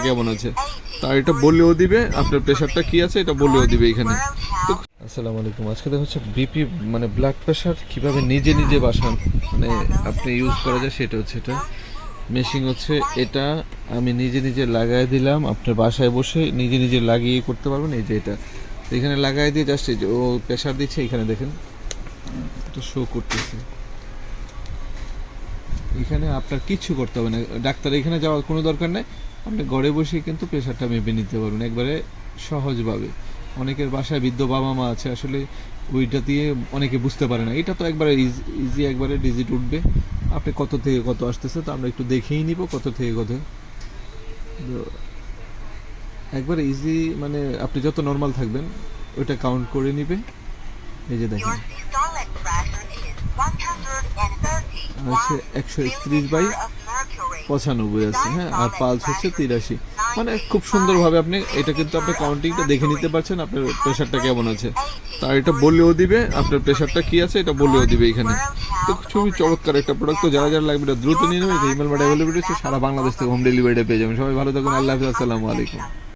কেমন আছে? তার এটা বলেও দিবে, আপনার প্রেশারটা কি আছে এটা বলেও দিবে এখানে। আসসালামু আলাইকুম। আজকে দেখা হচ্ছে বিপি মানে ব্লাড প্রেশার কীভাবে নিজে নিজে বাসান মানে আপনি ইউজ করা যায় সেটা হচ্ছে এটা। মেশিন হচ্ছে এটা, আমি নিজে নিজে লাগাই দিলাম, আপনার বাসায় বসে নিজে নিজে লাগিয়ে করতে পারবেন, এই যে এটা। এখানে লাগাই দিয়ে জাস্ট এই যে ও প্রেশার দিচ্ছে, এখানে দেখেন। তো শো করতেছে। এখানে আপনার কিচ্ছু করতে হবে না। ডাক্তার এখানে যাওয়ার কোনো দরকার নেই। আপনি ঘরে বসে কিন্তু প্রেশারটা মেপে নিতে পারবেন একবারে সহজভাবে। অনেকের বাসায় বৃদ্ধ বাবা মা আছে আসলে ওইটা দিয়ে অনেকে বুঝতে পারে না। এটা তো একবারে ইজি একবারে ডিজিট উঠবে। আপনি কত থেকে কত আসতেছে তো আমরা একটু দেখেই নিব কত থেকে কত। একবারে ইজি মানে আপনি যত নর্মাল থাকবেন ওইটা কাউন্ট করে নিবে। এই যে দেখেন। Your systolic pressure is 130 আছে একশো একত্রিশ বাই পঁচানব্বই আছে হ্যাঁ? আর পালস হচ্ছে তিরাশি। মানে খুব সুন্দরভাবে আপনি, এটা কিন্তু আপনি কাউন্টিংটা দেখে নিতে পারছেন, আপনার প্রেশারটা কেমন আছে। তার এটা বলেও দিবে, আপনার প্রেশারটা কি আছে, এটা বলেও দিবে এখানে। তো খুবই চমৎকার একটা প্রোডাক্ট তো যারা যারা লাগবে, এটা দ্রুত নিয়ে নেবে ইমেল বাড়ি অ্যাভেলেবিলিটি সারা বাংলাদেশ থেকে হোম ডেলিভারিটা পেয়ে যাবেন। সবাই ভালো থাকুন, আল্লাহ হাফিজ, আসসালামু আলাইকুম।